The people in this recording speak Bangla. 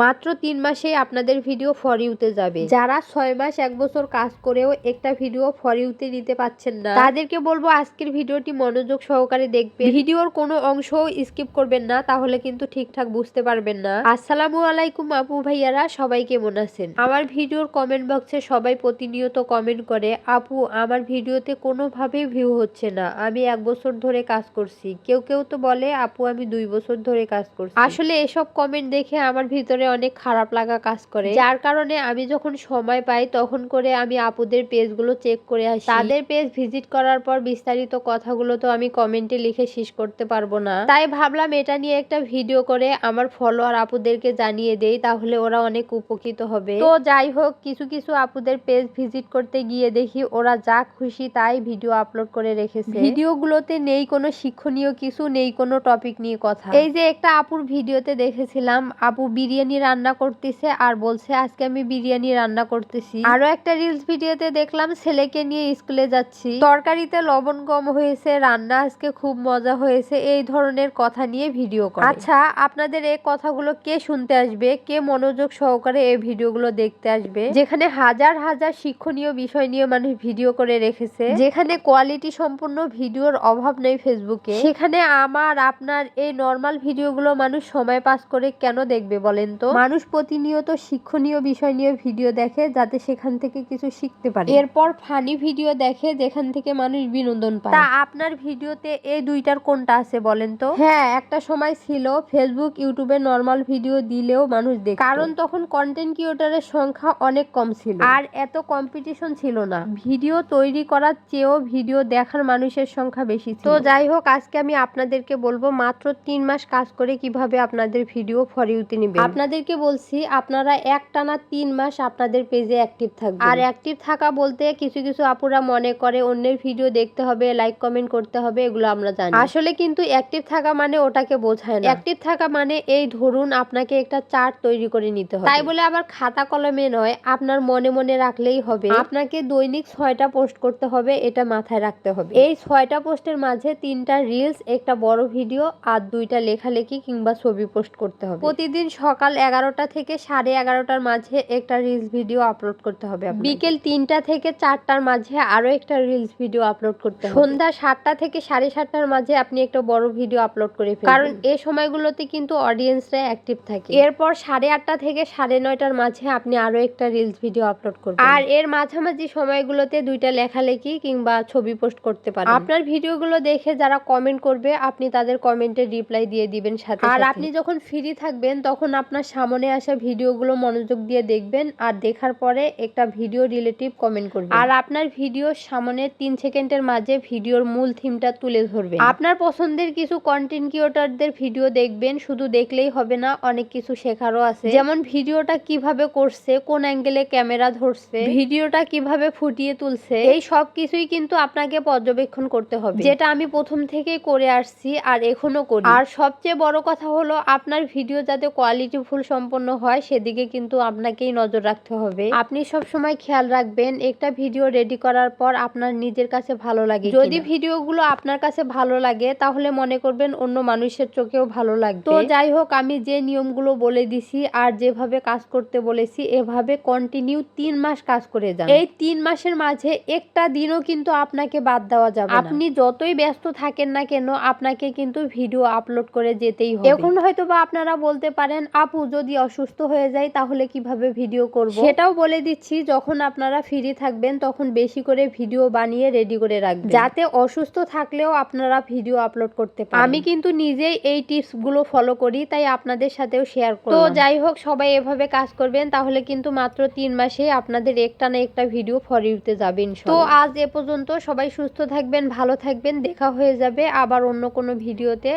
মাত্র তিন মাসেই আপনাদের ভিডিও ফর ইউতে যাবে। যারা ছয় মাস, এক বছর কাজ করেও একটা ভিডিও ফর ইউতে নিতে পাচ্ছেন না, তাদেরকে বলব আজকের ভিডিওটি মনোযোগ সহকারে দেখবেন। ভিডিওর কোনো অংশ স্কিপ করবেন না, তাহলে কিন্তু ঠিকঠাক বুঝতে পারবেন না। আসসালামু আলাইকুম আপু ভাইয়ারা, সবাই কেমন আছেন? আমার ভিডিওর কমেন্ট বক্সে সবাই প্রতিনিয়ত কমেন্ট করে, আপু, আমার ভিডিওতে কোনোভাবেই ভিউ হচ্ছে না, আমি এক বছর ধরে কাজ করছি। কেউ কেউ তো বলে, আপু, আমি দুই বছর ধরে কাজ করছি। আসলে এসব কমেন্ট দেখে আমার ভিতরে অনেক খারাপ লাগা কাজ করে। যার কারণে আমি যখন সময় পাই, তখন করে আমি আপুদের পেজগুলো চেক করে আসি। তাদের পেজ ভিজিট করার পর বিস্তারিত কথাগুলো তো আমি কমেন্টে লিখে শেষ করতে পারব না। তাই ভাবলাম এটা নিয়ে একটা ভিডিও করে আমার ফলোয়ার আপুদেরকে জানিয়ে দেই, তাহলে ওরা অনেক উপকৃত হবে। তো যাই হোক, কিছু কিছু আপুদের পেজ ভিজিট করতে গিয়ে দেখি ওরা যা খুশি তাই ভিডিও আপলোড করে রেখেছে। ভিডিওগুলোতে নেই কোনো শিক্ষণীয় কিছু, নেই কোনো টপিক নিয়ে কথা। এই যে একটা আপুর ভিডিওতে দেখেছিলাম, আপু বিরিয়ানি রান্না করতেছে আর বলছে, আজকে আমি বিরিয়ানি রান্না করতেছি। আরও একটা রিলস ভিডিওতে দেখলাম, ছেলেকে নিয়ে স্কুলে যাচ্ছি। তরকারিতে লবণ কম হয়েছে, রান্না আজকে খুব মজা হয়েছে, এই ধরনের কথা নিয়ে ভিডিও করে। আচ্ছা আপনাদের এই কথাগুলো কে শুনতে আসবে? কে মনোযোগ সহকারে এই ভিডিওগুলো দেখতে আসবে? যেখানে হাজার হাজার শিক্ষণীয় বিষয় নিয়ে মানুষ ভিডিও করে রেখেছে, যেখানে কোয়ালিটি সম্পূর্ণ ভিডিওর অভাব নেই ফেসবুকে সেখানে আমার, আপনার এই নর্মাল ভিডিওগুলো মানুষ সময় পাস করে কেন দেখবে বলেন তো মানুষ প্রতিনিয়ত শিক্ষণীয় বিষয় নিয়ে ভিডিও দেখে যাতে সেখান থেকে কিছু শিখতে পারে। এরপর ফানি ভিডিও দেখে যেখান থেকে মানুষ বিনোদন পায়। তা আপনার ভিডিওতে এই দুইটার কোনটা আছে বলেন তো? হ্যাঁ একটা সময় ছিল ফেসবুক ইউটিউবে নর্মাল ভিডিও দিলেও মানুষ দেখে কারণ তখন কন্টেন্ট ক্রিয়েটরের সংখ্যা অনেক কম ছিল। আর এত কম্পিটিশন ছিল না। ভিডিও তৈরি করার চেয়েও ভিডিও দেখার মানুষের সংখ্যা বেশি ছিল। তো যাই হোক আজকে আমি আপনাদেরকে বলব মাত্র তিন মাস কাজ করে কীভাবে আপনাদের ভিডিও ফর ইউতে নেবেন। আপনাদেরকে বলছি আপনারা একটানা তিন মাস আপনাদের পেজে অ্যাক্টিভ থাকবেন। আর অ্যাক্টিভ থাকা বলতে কিছু কিছু আপুরা মনে করে অন্যের ভিডিও দেখতে হবে লাইক কমেন্ট করতে হবে এগুলো আমরা জানি। আসলে কিন্তু অ্যাক্টিভ থাকা মানে ওটাকে বোঝায় না। অ্যাক্টিভ থাকা মানে এই ধরুন আপনাকে একটা চার্ট তৈরি করে নিতে হবে। তাই বলে আবার খাতা কলমে নয় আপনার মনে মনে রাখলেই হবে। আপনাকে দৈনিক ছয়টা পোস্ট করতে হবে এটা মাথায় রাখতে হবে। এই ছয়টা পোস্টের মাঝে তিনটা রিলস একটা বড় ভিডিও আর দুইটা লেখালেখি কিংবা ছবি পোস্ট করতে হবে। প্রতিদিন সকাল এগারোটা থেকে সাড়ে এগারোটার মাঝে একটা রিলস ভিডিও আপলোড করতে হবে বিকেল তিনটা থেকে চারটার মাঝে আরও একটা রিলস ভিডিও আপলোড করতে হবে। সন্ধ্যা সাতটা থেকে সাড়ে সাতটার মাঝে আপনি একটা বড় ভিডিও আপলোড করে কারণ এই সময়গুলোতে কিন্তু অডিয়েন্সরা অ্যাক্টিভ থাকে। এরপর সাড়ে আটটা থেকে সাড়ে নয়টার মাঝে আপনি আরও একটা রিলস ভিডিও আপলোড করবেন। আর এর মাঝামাঝি সময়গুলোতে দুইটা লেখালেখি কিংবা ছবি পোস্ট করতে পারেন। আপনার ভিডিওগুলো দেখে যারা কমেন্ট করবে আপনি তাদের কমেন্টে রিপ্লাই দিয়ে দিবেন সাথে আর আপনি যখন ফ্রি থাকবেন তখন আপনার সামনে আসা ভিডিওগুলো মনোযোগ দিয়ে দেখবেন আর দেখার পরে একটা ভিডিও রিলেটিভ কমেন্ট করবেন। আর আপনার ভিডিওর সামনে তিন সেকেন্ডের মাঝে ভিডিওর মূল থিমটা তুলে ধরবেন। আপনার পছন্দের কিছু কন্টেন্ট ক্রিয়েটরদের ভিডিও দেখবেন শুধু দেখলেই হবে না অনেক কিছু শেখারও আছে। যেমন ভিডিওটা কীভাবে করছে কোন অ্যাঙ্গেলে ক্যামেরা ধরছে ভিডিওটা কীভাবে ফুটিয়ে তুলছে এই সব কিছুই কিন্তু আপনাকে পর্যবেক্ষণ করতে হবে। যেটা আমি প্রথম থেকেই করে আসছি আর এখনও করি। আর সবচেয়ে বড় কথা হলো আপনার ভিডিও যাতে কোয়ালিটি ফুল সম্পন্ন হয় সেদিকে কিন্তু আপনাকেই নজর রাখতে হবে। আপনি সব সময় খেয়াল রাখবেন একটা ভিডিও রেডি করার পর আপনার নিজের কাছে ভালো লাগে যদি ভিডিওগুলো আপনার কাছে ভালো লাগে তাহলে মনে করবেন অন্য মানুষের চোখেও ভালো লাগবে। তো যাই হোক আমি যে নিয়মগুলো বলে দিছি আর যেভাবে কাজ করতে বলেছি এভাবে কন্টিনিউ তিন মাস কাজ করে যান। এই তিন মাসের মাঝে একটা দিনও কিন্তু আপনাকে বাদ দেওয়া যাবে আপনি যতই ব্যস্ত থাকেন না কেন আপনাকে কিন্তু ভিডিও আপলোড করে যেতেই হবে। এখন হয়তো বা আপনারা বলতে পারেন আপু যদি অসুস্থ হয়ে যায় তাহলে কীভাবে ভিডিও করব? সেটাও বলে দিচ্ছি যখন আপনারা ফ্রি থাকবেন তখন বেশি করে ভিডিও বানিয়ে রেডি করে রাখবেন। যাতে অসুস্থ থাকলেও আপনারা ভিডিও আপলোড করতে পারেন। আমি কিন্তু নিজেই এই টিপসগুলো ফলো করি তাই আপনাদের সাথেও শেয়ার করব তো যাই হোক সবাই এভাবে কাজ করবেন তাহলে কিন্তু মাত্র তিন মাসে আপনাদের একটা না একটা ভিডিও ফর ইউতে যাবেন তো আজ এ পর্যন্ত সবাই সুস্থ থাকবেন ভালো থাকবেন দেখা হয়ে যাবে আবার অন্য কোনো ভিডিওতে